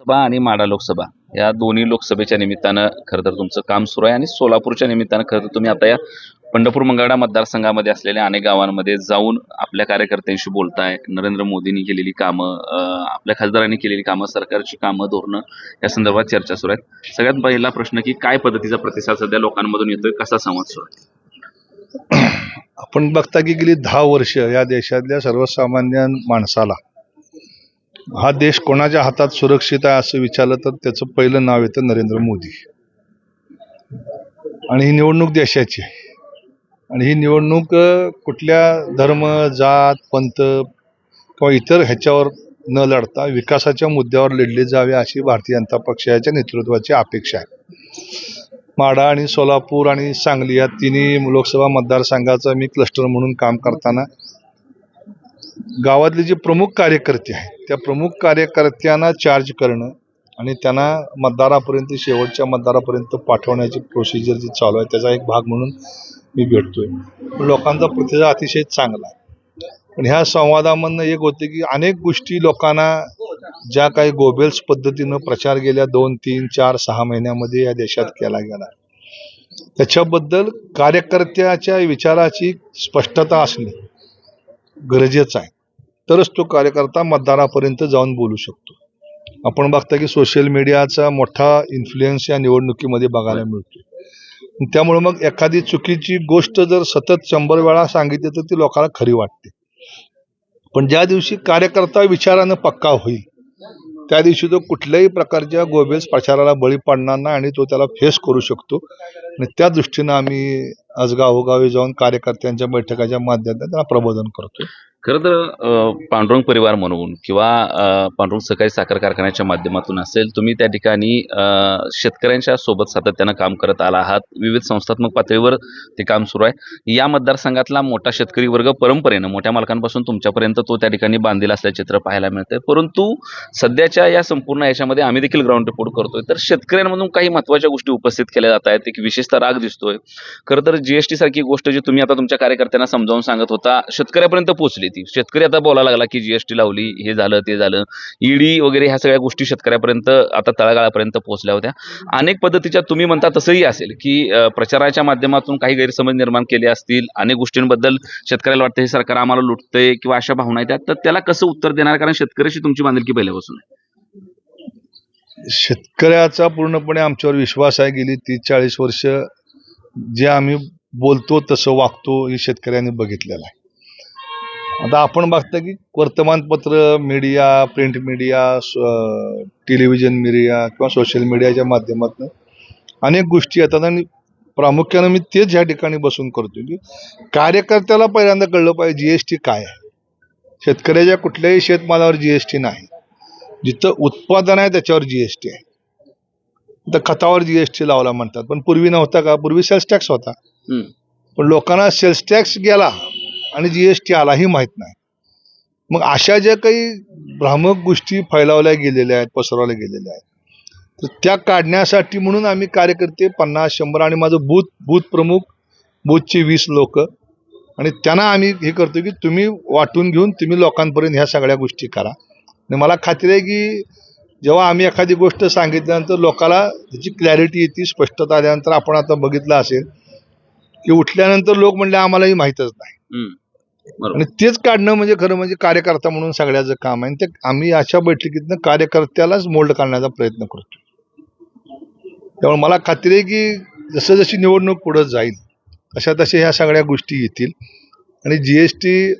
सभा आणि माडा लोकसभा. या दोन्ही लोकसभेच्या निमित्तानं खरं तर तुमचं काम सुरू आहे आणि सोलापूरच्या निमित्तानं खरं तर तुम्ही आता या पंढरपूर मंगळा मतदारसंघामध्ये असलेल्या अनेक गावांमध्ये जाऊन आपल्या कार्यकर्त्यांशी बोलताय. नरेंद्र मोदींनी केलेली कामं आपल्या खासदारांनी केलेली कामं सरकारची कामं धोरणं या संदर्भात चर्चा सुरू आहेत. सगळ्यात पहिला प्रश्न की काय पद्धतीचा प्रतिसाद सध्या लोकांमधून येतोय? कसा संवाद सुरू आहे? आपण बघता की गेली दहा वर्ष या देशातल्या सर्वसामान्य माणसाला हा देश कोणाच्या हातात सुरक्षित आहे असं विचारलं तर त्याचं पहिलं नाव येतं नरेंद्र मोदी. आणि ही निवडणूक देशाची आहे. आणि ही निवडणूक कुठल्या धर्म जात पंथ किंवा इतर ह्याच्यावर न लढता विकासाच्या मुद्द्यावर लढली जावी अशी भारतीय जनता पक्षाच्या नेतृत्वाची अपेक्षा आहे. माडा आणि सोलापूर आणि सांगली या तिन्ही लोकसभा मतदारसंघाचं मी क्लस्टर म्हणून काम करताना गावातले जे प्रमुख कार्यकर्ते आहेत त्या प्रमुख कार्यकर्त्यांना चार्ज करणं आणि त्यांना मतदारापर्यंत शेवटच्या मतदारापर्यंत पाठवण्याची प्रोसिजर जी चालू आहे त्याचा एक भाग म्हणून मी भेटतोय. पण लोकांचा प्रतिसाद अतिशय चांगला आहे. पण ह्या संवादामधनं एक होते की अनेक गोष्टी लोकांना ज्या काही गोबेल्स पद्धतीनं प्रचार गेल्या दोन तीन चार सहा महिन्यामध्ये या देशात केला गेला. त्याच्याबद्दल कार्यकर्त्याच्या विचाराची स्पष्टता असणे गरजेचं आहे. तरच तो कार्यकर्ता मतदारापर्यंत जाऊन बोलू शकतो. आपण बघता की सोशल मीडियाचा मोठा इन्फ्लुएन्स या निवडणुकीमध्ये बघायला मिळतो. त्यामुळे मग एखादी चुकीची गोष्ट जर सतत शंभर वेळा सांगितली तर ती लोकांना खरी वाटते. पण ज्या दिवशी कार्यकर्ता विचारानं पक्का होईल त्या दिवशी तो कुठल्याही प्रकारच्या गोबेल्स प्रचाराला बळी पडणार नाही आणि तो त्याला फेस करू शकतो. आणि त्या दृष्टीनं आम्ही आज गावोगावी जाऊन कार्यकर्त्यांच्या बैठकाच्या माध्यमातून त्यांना प्रबोधन करतो खरं तर पांडुरंग परिवार म्हणून किंवा पांडुरंग सहकारी साखर कारखान्याच्या माध्यमातून असेल तुम्ही त्या ठिकाणी शेतकऱ्यांच्या सोबत सातत्यानं काम करत आला आहात. विविध संस्थात्मक पातळीवर ते काम सुरू आहे. या मतदारसंघातला मोठा शेतकरी वर्ग परंपरेनं मोठ्या मालकांपासून तुमच्यापर्यंत तो त्या ठिकाणी बांधील असल्याचे चित्र पाहायला मिळतंय. परंतु सध्याच्या या संपूर्ण याच्यामध्ये आम्ही देखील ग्राउंड रिपोर्ट करतोय. तर शेतकऱ्यांमधून काही महत्त्वाच्या गोष्टी उपस्थित केल्या जात आहेत. एक विशेषतः राग दिसतोय. खरं तर जीएसटी सारखी गोष्ट जी तुम्ही आता तुमच्या कार्यकर्त्यांना समजावून सांगत होता शेतकऱ्यापर्यंत पोहोचली. ती. शेतकरी आता बोलायला लागला की जीएसटी लावली हे झालं ते झालं. ईडी वगैरे ह्या सगळ्या गोष्टी शेतकऱ्यापर्यंत आता तळागाळापर्यंत पोहोचल्या होत्या. अनेक पद्धतीच्या तुम्ही म्हणता तसंही असेल की प्रचाराच्या माध्यमातून काही गैरसमज निर्माण केले असतील अनेक गोष्टींबद्दल शेतकऱ्याला वाटतं हे सरकार आम्हाला लुटतंय किंवा अशा भावना येतात तर त्याला कसं उत्तर देणार? कारण शेतकऱ्याशी तुमची बांधिलकी पहिल्यापासून आहे? शेतकऱ्याचा पूर्णपणे आमच्यावर विश्वास आहे. गेली तीस चाळीस वर्ष जे आम्ही बोलतो तसं वागतो हे शेतकऱ्यांनी बघितलेलं आहे. आता आपण बघता की वर्तमानपत्र media print media television media किंवा सोशल मीडियाच्या माध्यमातून अनेक गोष्टी येतात आणि प्रामुख्यानं मी तेच ह्या ठिकाणी बसून करतो की कार्यकर्त्याला पहिल्यांदा कळलं पाहिजे जीएसटी काय आहे. शेतकऱ्याच्या कुठल्याही शेतमालावर जीएसटी नाही. जिथं उत्पादन आहे त्याच्यावर जीएसटी आहे. तर खतावर जीएसटी लावला म्हणतात. पण पूर्वी नव्हता का? पूर्वी सेल्स टॅक्स होता. पण लोकांना सेल्स टॅक्स गेला. आणि जी एस टी आलाही माहीत नाही. मग अशा ज्या काही भ्रामक गोष्टी फैलावल्या गेलेल्या आहेत पसरवल्या गेलेल्या आहेत तर त्या काढण्यासाठी म्हणून आम्ही कार्यकर्ते पन्नास शंभर आणि माझं बूथ बूथ प्रमुख बूथचे वीस लोक आणि त्यांना आम्ही हे करतो की तुम्ही वाटून घेऊन तुम्ही लोकांपर्यंत ह्या सगळ्या गोष्टी करा. आणि मला खात्री आहे की जेव्हा आम्ही एखादी गोष्ट सांगितल्यानंतर लोकाला त्याची क्लॅरिटी येते स्पष्टता आल्यानंतर आपण आता बघितलं असेल की उठल्यानंतर लोक म्हणले आम्हालाही माहीतच नाही. आणि तेच काढणं म्हणजे खरं म्हणजे कार्यकर्ता म्हणून सगळ्याचं काम आहे. आणि ते आम्ही अशा बैठकीतनं कार्यकर्त्यालाच मोल्ड करण्याचा प्रयत्न करतो. त्यामुळे मला खात्री आहे की जसं जशी निवडणूक पुढं जाईल तशा तशा ह्या सगळ्या गोष्टी येतील. आणि जी एस टी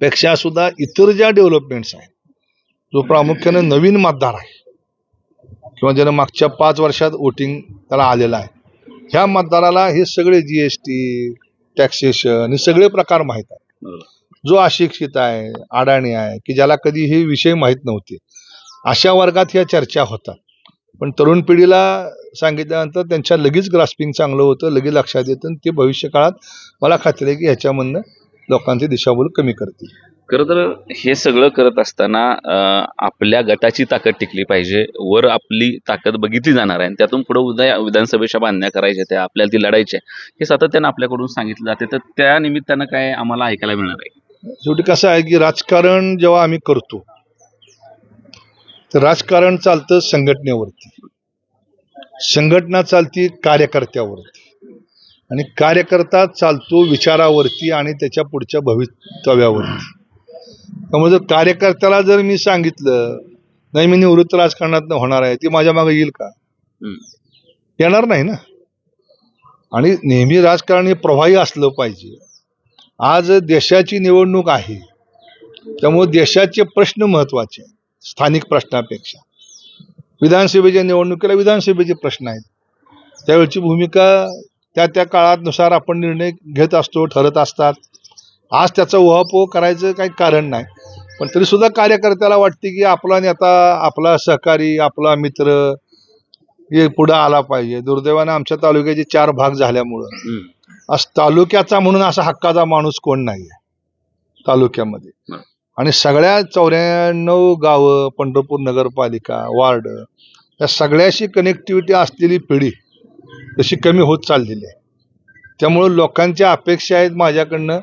पेक्षा सुद्धा इतर ज्या डेव्हलपमेंट्स आहेत जो प्रामुख्याने नवीन मतदार आहे किंवा ज्यानं मागच्या पाच वर्षात वोटिंग त्याला आलेलं आहे ह्या मतदाराला हे सगळे जी एस टी टॅक्सेशन हे सगळे प्रकार माहीत आहेत. जो अशिक्षित आहे अडाणी आहे की ज्याला कधी हे विषय माहीत नव्हते. अशा वर्गात ह्या चर्चा होतात पण तरुण पिढीला सांगितल्यानंतर त्यांच्या लगेच ग्रास्पिंग चांगलं होतं लगेच लक्षात येतं आणि ते भविष्य काळात मला खात्री आहे की ह्याच्यामधनं लोकांची दिशाभूल कमी करतील. खरं तर हे सगळं करत असताना आपल्या गटाची ताकद टिकली पाहिजे. वर आपली ताकद बघितली जाणार आहे. आणि त्यातून पुढे उद्या विधानसभेच्या बांधण्या करायच्या त्या आपल्याला ती लढायच्या हे सातत्यानं आपल्याकडून सांगितलं जाते. तर त्या निमित्तानं काय आम्हाला ऐकायला मिळणार आहे? शेवटी कसं आहे की राजकारण जेव्हा आम्ही करतो तर राजकारण चालतं संघटनेवरती. संघटना चालती कार्यकर्त्यावरती. आणि कार्यकर्ता चालतो विचारावरती आणि त्याच्या पुढच्या भवितव्यावरती. त्यामुळे जर कार्यकर्त्याला जर मी सांगितलं नाही मी निवृत्त राजकारणात होणार आहे ती माझ्या मागे येईल का. येणार नाही ना. आणि नेहमी राजकारण हे प्रवाही असलं पाहिजे. आज देशाची निवडणूक आहे. त्यामुळे देशाचे प्रश्न महत्त्वाचे स्थानिक प्रश्नापेक्षा. विधानसभेच्या निवडणुकीला विधानसभेचे प्रश्न आहेत. त्यावेळची भूमिका त्या त्या काळानुसार आपण निर्णय घेत असतो ठरत असतात. आज त्याचा उहापोह करायचं काही कारण नाही. पण तरी सुद्धा कार्यकर्त्याला वाटते की आपला नेता आपला सहकारी आपला मित्र हे पुढे आला पाहिजे. दुर्दैवाने आमच्या तालुक्याचे चार भाग झाल्यामुळं. आज तालुक्याचा म्हणून असा हक्काचा माणूस कोण नाही आहे तालुक्यामध्ये. आणि सगळ्या चौऱ्याण्णव गावं पंढरपूर नगरपालिका वार्ड या सगळ्याशी कनेक्टिव्हिटी असलेली पिढी तशी कमी होत चाललेली आहे. त्यामुळं लोकांच्या अपेक्षा आहेत माझ्याकडनं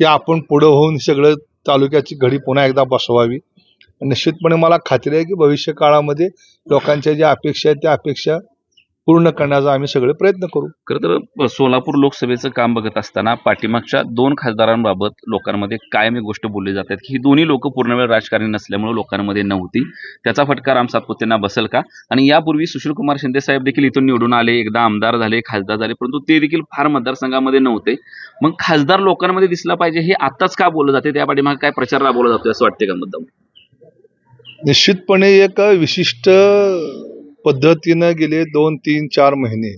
की आपण पुढं होऊन सगळं तालुक्याची घडी पुन्हा एकदा बसवावी. निश्चितपणे मला खात्री आहे की भविष्य काळामध्ये लोकांच्या ज्या अपेक्षा आहेत त्या अपेक्षा पूर्ण करण्याचा आम्ही सगळे प्रयत्न करू. खरं तर सोलापूर लोकसभेचं काम बघत असताना पाठीमागच्या दोन खासदारांबाबत लोकांमध्ये कायम एक गोष्ट बोलली जातात की ही दोन्ही लोक पूर्ण वेळ राजकारणी नसल्यामुळे लोकांमध्ये नव्हती. त्याचा फटका राम सातपुतेंना बसेल का? आणि यापूर्वी सुशीलकुमार शिंदे साहेब देखील इथून निवडून आले एकदा आमदार झाले खासदार झाले परंतु ते देखील फार मतदारसंघामध्ये नव्हते. मग खासदार लोकांमध्ये दिसला पाहिजे हे आताच का बोललं जाते? त्या पाठीमागे काय प्रचार राबवला जातोय असं वाटते का मुद्दाम? निश्चितपणे एक विशिष्ट पद्धतीनं गेले दोन तीन चार महिने.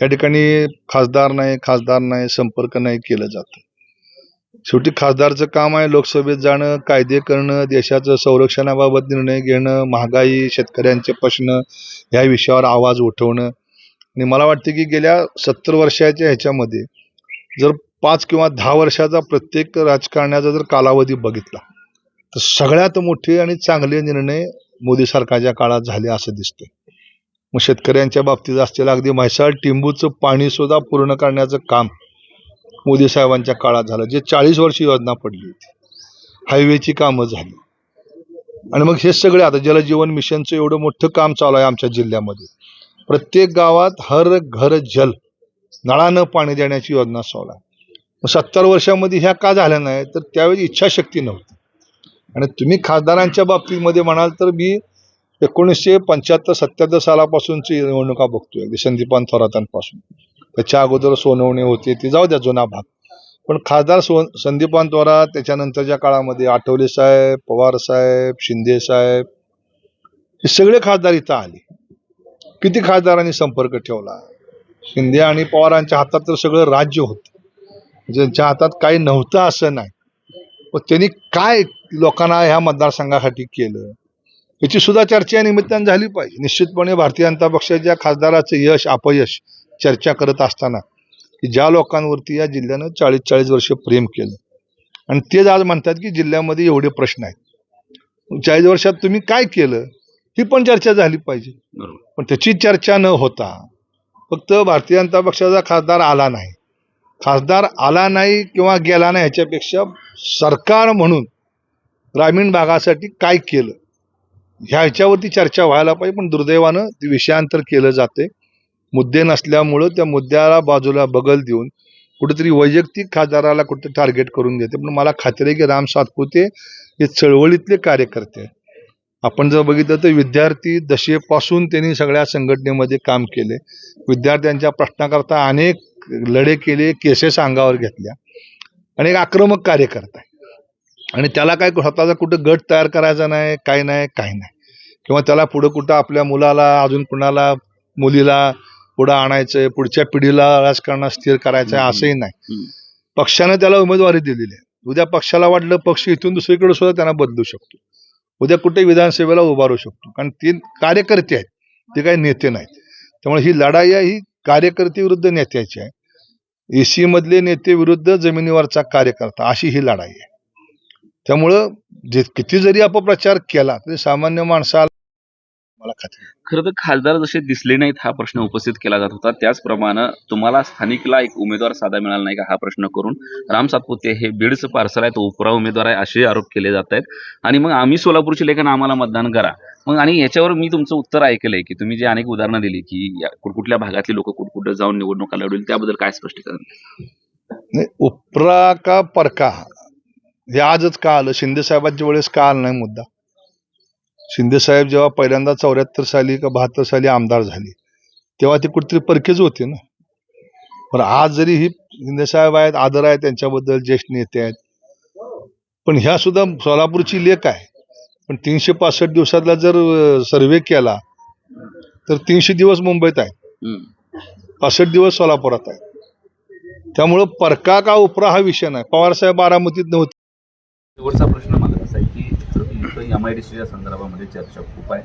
या ठिकाणी खासदार नाही खासदार नाही संपर्क नाही केलं जात. शेवटी खासदारचं काम आहे लोकसभेत जाणं कायदे करणं देशाचं संरक्षणाबाबत निर्णय घेणं महागाई शेतकऱ्यांचे प्रश्न ह्या विषयावर आवाज उठवणं. आणि मला वाटतं की गेल्या सत्तर वर्षाच्या ह्याच्यामध्ये जर पाच किंवा दहा वर्षाचा प्रत्येक राजकारणाचा जर कालावधी बघितला तर सगळ्यात मोठे आणि चांगले निर्णय मोदी सरकारच्या काळात झाले असं दिसतंय. मग शेतकऱ्यांच्या बाबतीत असलेलं अगदी म्हैसाळ टिंबूचं पाणीसुद्धा पूर्ण करण्याचं काम मोदी साहेबांच्या काळात झालं. जे चाळीस वर्ष योजना पडली होती. हायवेची कामं झाली. आणि मग हे सगळे आता जलजीवन मिशनचं एवढं मोठं काम चालू आहे आमच्या जिल्ह्यामध्ये. प्रत्येक गावात हर घर जल नळानं पाणी देण्याची योजना चालू आहे. मग सत्तर वर्षामध्ये ह्या का झाल्या नाही तर त्यावेळी इच्छाशक्ती नव्हती. आणि तुम्ही खासदारांच्या बाबतीमध्ये म्हणाल तर मी एकोणीसशे पंच्याहत्तर सत्याहत्तर सालापासूनची निवडणुका बघतोय. अगदी संदीपान थोरातांपासून. त्याच्या अगोदर सोनवणे होते ती जाऊ द्या जुना भाग. पण खासदार सो संदीपान थोरात त्याच्यानंतरच्या काळामध्ये आठवले साहेब पवार साहेब शिंदे साहेब हे सगळे खासदार इथं आले. किती खासदारांनी संपर्क ठेवला? शिंदे आणि पवारांच्या हातात तर सगळं राज्य होतं. ज्यांच्या हातात काही नव्हतं असं नाही. पण त्यांनी काय लोकांना ह्या मतदारसंघासाठी केलं? याची सुद्धा चर्चा या निमित्तानं झाली पाहिजे. निश्चितपणे भारतीय जनता पक्षाच्या खासदाराचं यश अपयश चर्चा करत असताना की ज्या लोकांवरती या जिल्ह्यानं चाळीस चाळीस वर्ष प्रेम केलं. आणि तेच आज म्हणतात की जिल्ह्यामध्ये एवढे प्रश्न आहेत. चाळीस वर्षात तुम्ही काय केलं? ही पण चर्चा झाली पाहिजे. पण त्याची चर्चा न होता फक्त भारतीय जनता पक्षाचा खासदार आला नाही. खासदार आला नाही किंवा गेला नाही ह्याच्यापेक्षा सरकार म्हणून ग्रामीण भागासाठी काय केलं? ह्या ह्याच्यावरती चर्चा व्हायला पाहिजे पण दुर्दैवानं ते विषयांतर केलं जाते. मुद्दे नसल्यामुळं त्या मुद्द्याला बाजूला बगल देऊन कुठेतरी वैयक्तिक खासदाराला कुठे टार्गेट करून घेते पण मला खात्री आहे की राम सातपुते हे चळवळीतले कार्यकर्ते आपण जर बघितलं तर विद्यार्थी दशेपासून त्यांनी सगळ्या संघटनेमध्ये काम केले. विद्यार्थ्यांच्या प्रश्नाकरता अनेक लढे केले केसेस अंगावर घेतल्या. आणि एक आक्रमक कार्यकर्ता आहे आणि त्याला काय स्वतःचा कुठं गट तयार करायचा नाही काय नाही काय नाही. किंवा त्याला पुढं कुठं आपल्या मुलाला अजून कुणाला मुलीला पुढं आणायचंय पुढच्या पिढीला राजकारणात स्थिर करायचं आहे असंही नाही. पक्षानं त्याला उमेदवारी दिलेली आहे. उद्या पक्षाला वाटलं पक्ष इथून दुसरीकडे सुद्धा त्यांना बदलू शकतो. उद्या कुठे विधानसभेला उभारू शकतो. कारण ते कार्यकर्ते आहेत. ते काही नेते नाहीत. त्यामुळे ही लढाई आहे ही कार्यकर्ते विरुद्ध नेत्याची आहे. एसी मधले नेते विरुद्ध जमिनीवरचा कार्यकर्ता अशी ही लढाई आहे. त्यामुळं जे किती जरी अपप्रचार केला तरी सामान्य माणसाला मला खात्री. खरं तर खासदार जसे दिसले नाहीत हा प्रश्न उपस्थित केला जात होता. त्याचप्रमाणे तुम्हाला स्थानिकला एक उमेदवार साधा मिळाला नाही का हा प्रश्न करून? राम सातपुते हे बीडचं पार्सल आहे तो उपरा उमेदवार आहे असे आरोप केले जात आहेत. आणि मग आम्ही सोलापूरचे लेखन आम्हाला मतदान करा. मग आणि याच्यावर मी तुमचं उत्तर ऐकलंय की तुम्ही जे अनेक उदाहरणं दिली की कुठकुठल्या भागातली लोक कुठकुठं जाऊन निवडणुका लढवतील त्याबद्दल काय स्पष्टीकरण? उपरा का परका? हे आजच का आलं? शिंदे साहेबांच्या वेळेस का आलं नाही मुद्दा? शिंदे साहेब जेव्हा पहिल्यांदा चौऱ्याहत्तर साली का बहात्तर साली आमदार झाले तेव्हा ते कुठेतरी परकेच होते ना. पण आज जरी ही शिंदे साहेब आहेत आदर आहे त्यांच्याबद्दल ज्येष्ठ नेते आहेत पण ह्या सुद्धा सोलापूरची लेख आहे. पण तीनशे पासष्ट दिवसातला जर सर्वे केला तर तीनशे दिवस मुंबईत आहेत. पासष्ट दिवस सोलापुरात आहे त्यामुळं परका का उपरा हा विषय नाही. पवार साहेब बारामतीत नव्हते. शेवटचा प्रश्न माझा असा आहे की इथं एम आय डी सीच्या संदर्भामध्ये चर्चा खूप आहे.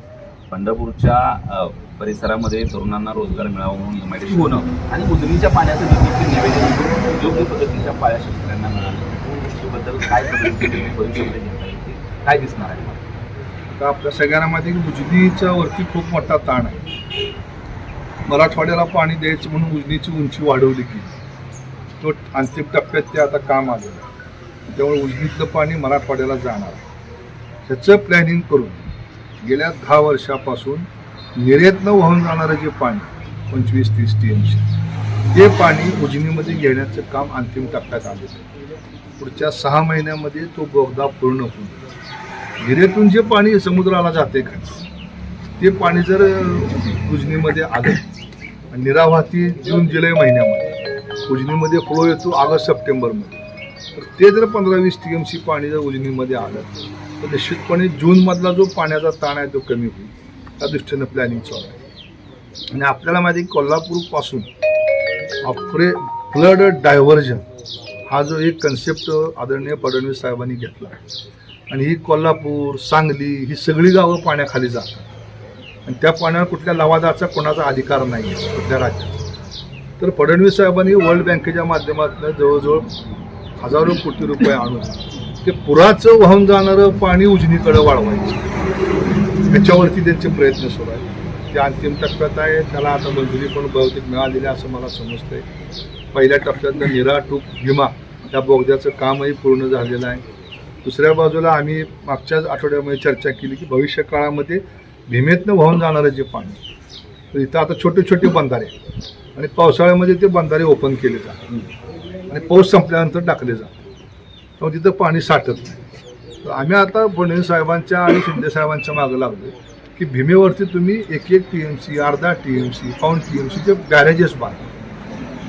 पंढरपूरच्या परिसरामध्ये तरुणांना रोजगार मिळावा म्हणून एम आय डी सी होणं आणि उजनीच्या पाण्याचं देखील निवेदन योग्य पद्धतीच्या पाळ्या शेतकऱ्यांना मिळाल्या. त्याबद्दल काय पद्धतीने घेता येईल काय दिसणार आहे? आपल्या सगळ्यांना माहिती की उजनीच्या वरती खूप मोठा ताण आहे. मराठवाड्याला पाणी द्यायचं म्हणून उजनीची उंची वाढवली गेली. तो अंतिम टप्प्यात ते आता काम आलेलं आहे. त्यामुळे उजनीतलं पाणी मराठवाड्याला जाणार. ह्याचं प्लॅनिंग करून गेल्या दहा वर्षापासून निरेतनं वाहून जाणारं जे पाणी पंचवीस तीस टी एम ते पाणी उजनीमध्ये घेण्याचं काम अंतिम टप्प्यात आलेलं पुढच्या सहा महिन्यामध्ये तो बोगदा पूर्ण होईल. निर्यातून जे पाणी समुद्राला जाते खाली ते पाणी जर उजनीमध्ये आलं निरावाती जून जुलै महिन्यामध्ये उजनीमध्ये फ्लो येतो ऑगस्ट सप्टेंबरमध्ये. तर ते जर पंधरा वीस टी एम सी पाणी जर उजनीमध्ये आलं तर निश्चितपणे जूनमधला जो पाण्याचा ताण आहे तो कमी होईल. त्या दृष्टीनं प्लॅनिंग चालू आहे. आणि आपल्याला माहिती आहे कोल्हापूरपासून अप्रे फ्लड डायव्हर्जन हा जो एक कन्सेप्ट आदरणीय फडणवीस साहेबांनी घेतला आहे. आणि ही कोल्हापूर सांगली ही सगळी गावं पाण्याखाली जातात. आणि त्या पाण्यावर कुठल्या लवादाचा कोणाचा अधिकार नाही आहे कुठल्या राज्याचा. तर फडणवीस साहेबांनी वर्ल्ड बँकेच्या माध्यमातून जवळजवळ हजारो कोटी रुपये आणून ते पुराचं वाहून जाणारं पाणी उजनीकडे वाढवायचं. याच्यावरती त्यांचे प्रयत्न सुरू आहेत. ते अंतिम टप्प्यात आहे. त्याला आता मंजुरी पण बहुतेक मिळालेली आहे असं मला समजतंय. पहिल्या टप्प्यातलं निरा टूप भीमा त्या बोगद्याचं कामही पूर्ण झालेलं आहे. दुसऱ्या बाजूला आम्ही मागच्याच आठवड्यामध्ये चर्चा केली की भविष्य काळामध्ये भीमेतनं वाहून जाणारं जे पाणी तर इथं आता छोटे छोटे बंधारे आणि पावसाळ्यामध्ये ते बंधारे ओपन केले जातात आणि पाऊस संपल्यानंतर टाकले जातात. त्यामुळे तिथं पाणी साठत नाही. तर आम्ही आता फडणवीस साहेबांच्या आणि शिंदे साहेबांच्या मागं लागलो की भीमेवरती तुम्ही एक एक टी एम सी अर्धा टी एम सी पाऊन टी एम सीचे बॅरेजेस बांधा.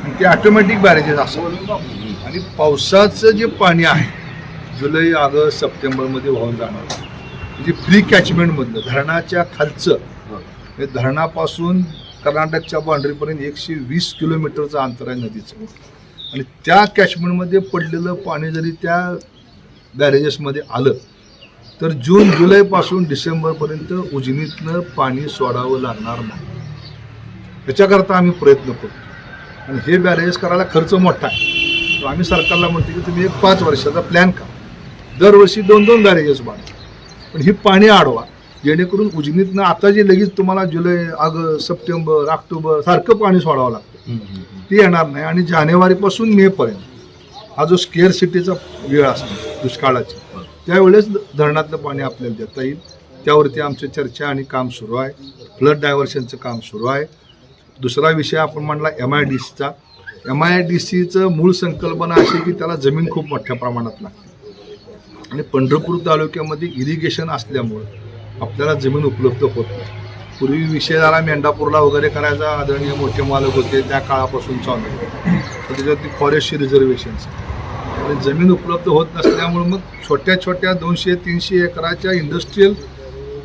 आणि ते ऑटोमॅटिक बॅरेजेस असतात आणि पावसाचं जे पाणी आहे जुलै ऑगस्ट सप्टेंबरमध्ये वाहून जाणार. म्हणजे फ्री कॅचमेंटमधलं धरणाच्या खालचं. हे धरणापासून कर्नाटकच्या बाउंड्रीपर्यंत एकशे वीस किलोमीटरचं अंतर आहे नदीचं. आणि त्या कॅचमेंटमध्ये पडलेलं पाणी जरी त्या बॅरेजेसमध्ये आलं तर जून जुलैपासून डिसेंबरपर्यंत उजनीतनं पाणी सोडावं लागणार नाही. याच्याकरता आम्ही प्रयत्न करतो. आणि हे बॅरेजेस करायला खर्च मोठा आहे. तर आम्ही सरकारला म्हणतो की तुम्ही एक पाच वर्षाचा प्लॅन करा. दरवर्षी दोन दोन बॅरेजेस बांधा. पण ही पाणी आडवा. जेणेकरून उजनीतनं आता जे लगेच तुम्हाला जुलै ऑगस्ट सप्टेंबर ऑक्टोबर सारखं पाणी सोडावं लागतं. ती येणार नाही आणि जानेवारीपासून मेपर्यंत हा जो स्केअर सिटीचा वेळ असतो दुष्काळाची त्यावेळेस धरणातलं पाणी आपल्याला देता येईल. त्यावरती आमची चर्चा आणि काम सुरू आहे. फ्लड डायव्हर्शनचं काम सुरू आहे. दुसरा विषय आपण म्हणला एम आय डी सीचा एम आय डी सीचं मूळ संकल्पना अशी की त्याला जमीन खूप मोठ्या प्रमाणात लागते. आणि पंढरपूर तालुक्यामध्ये इरिगेशन असल्यामुळं आपल्याला जमीन उपलब्ध होत नाही. पूर्वी विषय झाला मेंढापूरला वगैरे करायचा आदरणीय मोठे मालक होते त्या काळापासून चालू तर त्याच्यावरती फॉरेस्टची रिझर्वेशन्स आणि जमीन उपलब्ध होत नसल्यामुळे मग छोट्या छोट्या दोनशे तीनशे एकराच्या इंडस्ट्रीयल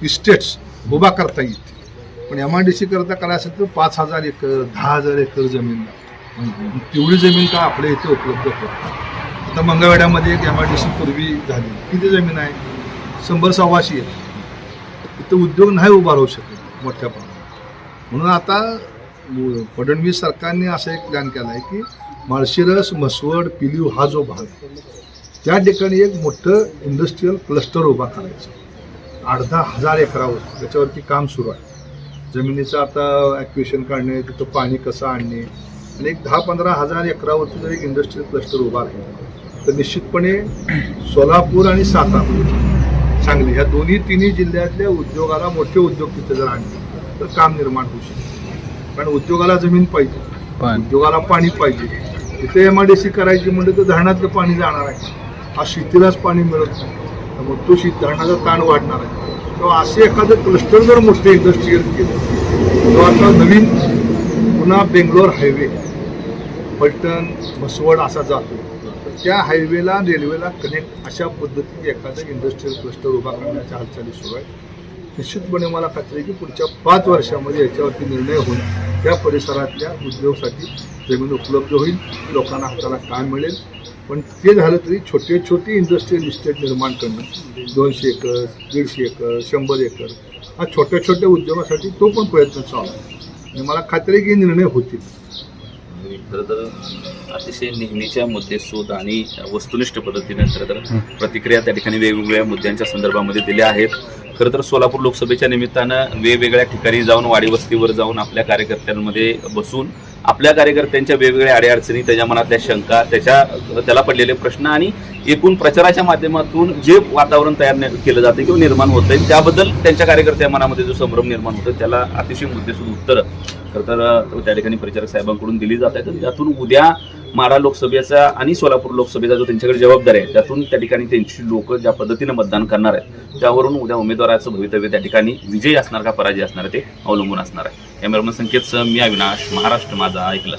इस्टेट्स उभा करता येईल पण एम आय डी सी करता काय असेल तर पाच हजार एकर दहा हजार एकर जमीन लागते. तेवढी जमीन का आपल्या इथे उपलब्ध होत आता मंगळवेड्यामध्ये एक एम आय डी सी पूर्वी झाली. किती जमीन आहे? शंभर सव्वाशी. आहे इथं उद्योग नाही उभा राहू शकत. मोठ्या प्रमाणात. म्हणून आता फडणवीस सरकारने असं एक प्लॅन केला आहे की माळशिरस म्हसवड पिलीव हा जो भाग आहे त्या ठिकाणी एक मोठं इंडस्ट्रीयल क्लस्टर उभा करायचं. आठ दहा हजार एकरावर त्याच्यावरती काम सुरू आहे. जमिनीचं आता ॲक्विशन काढणे तिथं पाणी कसं आणणे आणि एक दहा पंधरा हजार एकरावरती जर एक इंडस्ट्रियल क्लस्टर उभा राहील तर निश्चितपणे सोलापूर आणि सातारा सांगली. ह्या दोन्ही तिन्ही जिल्ह्यातल्या उद्योगाला मोठे उद्योग तिथे जर आणले तर काम निर्माण होऊ शकते. कारण उद्योगाला जमीन पाहिजे. उद्योगाला पाणी पाहिजे. तिथे एम आय डी सी करायची म्हणजे तर धरणातलं पाणी जाणार आहे. हा शेतीलाच पाणी मिळत नाही. त्यामुळे तो शेत धरणाचा ताण वाढणार आहे. तेव्हा असे एखादं क्लस्टर जर मोठे इंडस्ट्रीयल केलं किंवा आता नवीन पुन्हा बेंगलोर हायवे पलटण म्हसवड असा जातो. त्या हायवेला रेल्वेला कनेक्ट अशा पद्धतीने एखादं इंडस्ट्रीयल क्लस्टर उभा करण्याच्या हालचाली सुरू आहेत. निश्चितपणे मला खात्री आहे की पुढच्या पाच वर्षामध्ये याच्यावरती निर्णय होऊन त्या परिसरातल्या उद्योगासाठी जमीन उपलब्ध होईल लोकांना हाताला काम मिळेल. पण ते झालं तरी छोटे छोटे इंडस्ट्रियल इस्टेट निर्माण करणं दोनशे एकर दीडशे एकर शंभर एकर हा छोट्या छोट्या उद्योगासाठी तो पण प्रयत्न चालू आहे. आणि मला खात्री आहे की निर्णय होतील. खरं तर अतिशय नेहमीच्या मुद्देसूद आणि वस्तुनिष्ठ पद्धतीने खरं तर प्रतिक्रिया त्या ठिकाणी वेगवेगळ्या मुद्द्यांच्या संदर्भामध्ये दिल्या आहेत. खरं तर सोलापूर लोकसभेच्या निमित्तानं वेगवेगळ्या ठिकाणी जाऊन वाडीवस्तीवर जाऊन आपल्या कार्यकर्त्यांमध्ये बसून आपल्या कार्यकर्त्यांच्या वेगवेगळ्या अडीअडचणी त्याच्या मनातल्या शंका त्याच्या त्याला पडलेले प्रश्न आणि एकूण प्रचाराच्या माध्यमातून जे वातावरण तयार केलं जाते किंवा निर्माण होतं त्याबद्दल त्यांच्या कार्यकर्त्या मनामध्ये जो संभ्रम निर्माण होतो त्याला अतिशय मुद्देसूद उत्तर तर त्या ठिकाणी परिचारक साहेबांकडून दिली जात आहे. तर त्यातून उद्या माढा लोकसभेचा आणि सोलापूर लोकसभेचा जो त्यांच्याकडे जबाबदारी आहे त्यातून त्या ठिकाणी त्यांची लोक ज्या पद्धतीनं मतदान करणार आहेत त्यावरून उद्या उमेदवाराचं भवितव्य त्या ठिकाणी विजयी असणार का पराजय असणार आहे ते अवलंबून असणार आहे. कॅमेरामन संकेत मी अविनाश महाराष्ट्र माझा ऐकलं